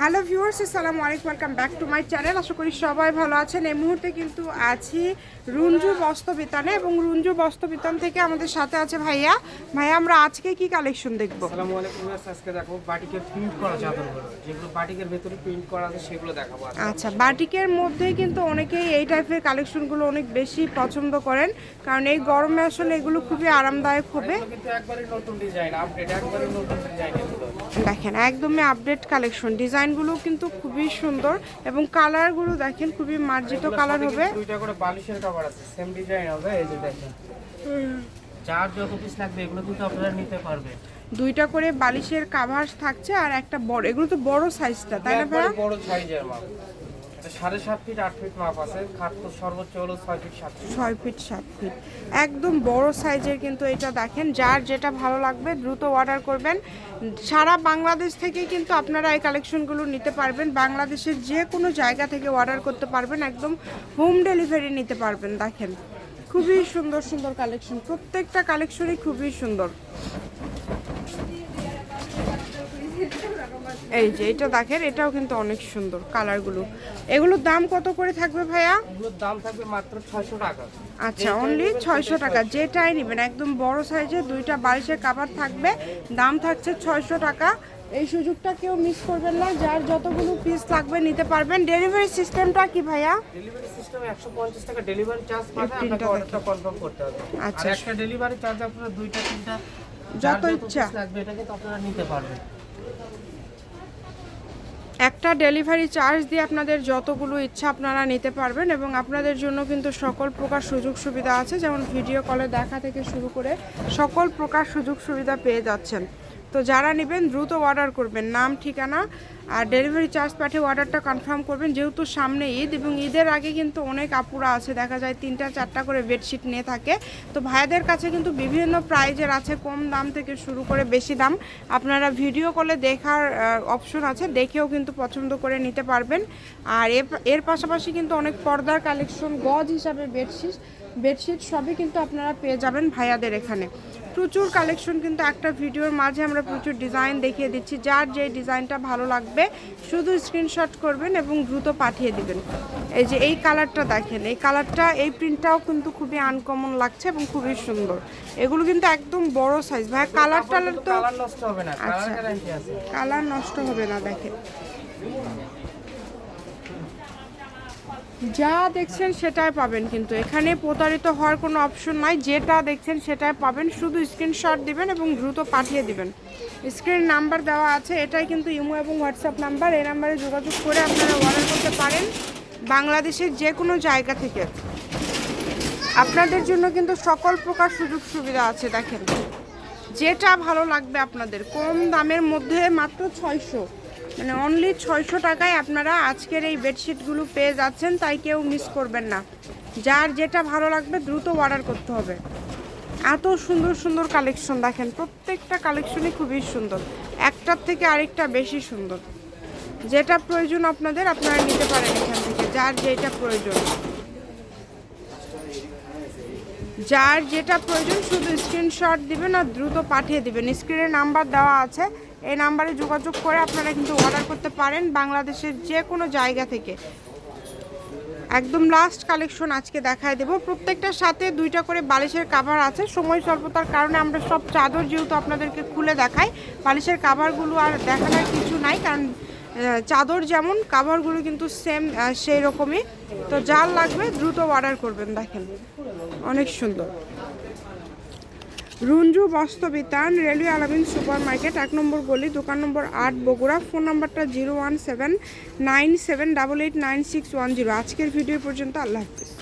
Hello viewers আসসালামু আলাইকুম welcome back to my channel আশা করি সবাই ভালো আছেন। এই মুহূর্তে কিন্তু আছি রুঞ্জু বস্ত্রবিতানে এবং রুঞ্জু বস্ত্রবিতান থেকে আমাদের সাথে আছে ভাইয়া। ভাইয়া আমরা আজকে কি কালেকশন দেখব? আসসালামু আলাইকুম আজকে দেখো বাটিকের প্রিন্ট করা চাদরগুলো যেগুলো বাটিকের ভেতরে প্রিন্ট করা আছে সেগুলো দেখাবো। আচ্ছা বাটিকের মধ্যেই কিন্তু অনেকেই এই টাইপের কালেকশনগুলো অনেক বেশি পছন্দ করেন। কারণ এই গরমে আসলে এগুলো খুবই আরামদায়ক হবে। কিন্তু একবারই নতুন ডিজাইন আপডেট একবারই নতুন ডিজাইন দেখেন একদমই আপডেট কালেকশন ডিজাইনগুলো কিন্তু খুবই সুন্দর এবং কালারগুলো দেখেন খুবই মার্জিত কালার হবে। দুইটা করে বালিশের কভার আছে সেম ডিজাইন হবে এই যে দেখেন। যার যত পিস লাগবে এগুলো কিন্তু আপনারা নিতে পারবেন দুইটা করে বালিশের কাভার থাকছে আর একটা বড় এগুলো তো বড় সাইজটা তাই না বড় সাইজের মাপ সাড়ে সাত ফিট আট ফিট মাপ আছে। খাট তো সর্বোচ্চ হলো ছয় ফিট সাত ফিট ছয় ফিট সাত ফিট একদম বড় সাইজের কিন্তু এটা দেখেন। যার যেটা ভালো লাগবে, দ্রুত অর্ডার করবেন। সারা বাংলাদেশ থেকে কিন্তু আপনারা এই কালেকশনগুলো নিতে পারবেন। বাংলাদেশের যে কোনো জায়গা থেকে অর্ডার করতে পারবেন। একদম হোম ডেলিভারি নিতে পারবেন। দেখেন, খুবই সুন্দর সুন্দর কালেকশন প্রত্যেকটা কালেকশনই খুবই সুন্দর। এই যে এটা দেখেন এটাও কিন্তু অনেক সুন্দর কালারগুলো। এগুলোর দাম কত করে থাকবে ভাইয়া? এগুলোর দাম থাকবে মাত্র ছয়শো টাকা। আচ্ছা অনলি ছয়শো টাকা। যেটাই নেবেন একদম বড় সাইজের দুইটা বালিশের কাভার থাকবে। দাম থাকছে ছয়শো টাকা। এই সুযোগটা কেউ মিস করবেন না যার যতগুলো পিস লাগবে নিতে পারবেন। ডেলিভারি সিস্টেমটা কি ভাইয়া? ডেলিভারি সিস্টেমে একশো পঞ্চাশ টাকা। ডেলিভারি চার্জ আপনাকে অর্ডারটা কনফার্ম করতে হবে। আচ্ছা। একটা ডেলিভারি চার্জ আপনারা দুইটা তিনটা যত ইচ্ছা। লাগবে এটা কিন্তু আপনারা নিতে পারবেন। একটা ডেলিভারি চার্জ দিয়ে আপনাদের যতগুলো ইচ্ছা আপনারা নিতে পারবেন এবং আপনাদের জন্য কিন্তু সকল প্রকার সুযোগ সুবিধা আছে। যেমন ভিডিও কলে দেখা থেকে শুরু করে সকল প্রকার সুযোগ সুবিধা পেয়ে যাচ্ছেন। তো যারা নেবেন দ্রুত অর্ডার করবেন। নাম, ঠিকানা আর ডেলিভারি চার্জ পাঠিয়ে অর্ডারটা কনফার্ম করবেন। যেহেতু সামনে ঈদ এবং ঈদের আগে কিন্তু অনেক আপুরা আছে, দেখা যায় তিনটা, চারটা করে বেডশিট নিয়ে থাকে। তো ভাইয়াদের কাছে কিন্তু বিভিন্ন প্রাইজের আছে, কম দাম থেকে শুরু করে বেশি দাম। আপনারা ভিডিও কলে দেখার অপশন আছে, দেখেও কিন্তু পছন্দ করে নিতে পারবেন। আর এর পাশাপাশি কিন্তু অনেক পর্দার কালেকশন গজ হিসাবে বেডশিট বেডশিট সবই কিন্তু আপনারা পেয়ে যাবেন ভাইয়াদের এখানে। প্রচুর কালেকশন কিন্তু একটা ভিডিওর মাঝে আমরা প্রচুর ডিজাইন দেখিয়ে দিচ্ছি। যার যে ডিজাইনটা ভালো লাগবে শুধু স্ক্রিনশট করবেন এবং দ্রুত পাঠিয়ে দিবেন। এই যে এই কালারটা দেখেন এই কালারটা এই প্রিন্টটাও কিন্তু খুবই আনকমন লাগছে এবং খুবই সুন্দর। এগুলো কিন্তু একদম বড় সাইজ ভাই কালার টালার তো হবে না আচ্ছা। কালার নষ্ট হবে না দেখেন। যা দেখছেন সেটাই পাবেন কিন্তু। এখানে প্রতারিত হওয়ার কোনো অপশন নাই। যেটা দেখছেন সেটাই পাবেন। শুধু স্ক্রিনশট দিবেন এবং দ্রুত পাঠিয়ে দিবেন। স্ক্রিন নাম্বার দেওয়া আছে। এটাই কিন্তু ইমো এবং হোয়াটসঅ্যাপ নাম্বার এই নাম্বারে যোগাযোগ করে আপনারা অর্ডার করতে পারেন বাংলাদেশের যে কোনো জায়গা থেকে। আপনাদের জন্য কিন্তু সকল প্রকার সুযোগ সুবিধা আছে, দেখেন। যেটা ভালো লাগবে আপনাদের। কম দামের মধ্যে মাত্র ছয়শো। মানে অনলি ছয়শো টাকায় আপনারা আজকের এই বেডশিটগুলো পেয়ে যাচ্ছেন, তাই কেউ মিস করবেন না। যার যেটা ভালো লাগবে দ্রুত অর্ডার করতে হবে। এত সুন্দর সুন্দর কালেকশন দেখেন, প্রত্যেকটা কালেকশনই খুবই সুন্দর। একটার থেকে আরেকটা বেশি সুন্দর। যেটা প্রয়োজন আপনাদের, আপনারা নিতে পারেন এখান থেকে, যার যেটা প্রয়োজন। যার যেটা প্রয়োজন শুধু স্ক্রিনশট দিবেন আর দ্রুত পাঠিয়ে দিবেন। স্ক্রিনে নাম্বার দেওয়া আছে। এই নাম্বারে যোগাযোগ করে আপনারা কিন্তু অর্ডার করতে পারেন বাংলাদেশের যে কোনো জায়গা থেকে। একদম লাস্ট কালেকশন আজকে দেখায় দেব। প্রত্যেকটার সাথে দুইটা করে বালিশের কাভার আছে। সময় স্বল্পতার কারণে আমরা সব চাদর যেহেতু আপনাদেরকে খুলে দেখাই, বালিশের কাভারগুলো আর দেখানোর কিছু নাই, কারণ চাদর যেমন, কাভারগুলো কিন্তু সেম সেই রকমই তো যার লাগবে দ্রুত অর্ডার করবেন, দেখেন। অনেক সুন্দর। Runju Bastrabitan railway Alamin super market এক নম্বর গলি, দোকান নম্বর আট, বগুড়া। ফোন নাম্বারটা zero one seven nine seven double eight nine six one zero. আজকের ভিডিও পর্যন্ত আল্লাহ হাফিজ।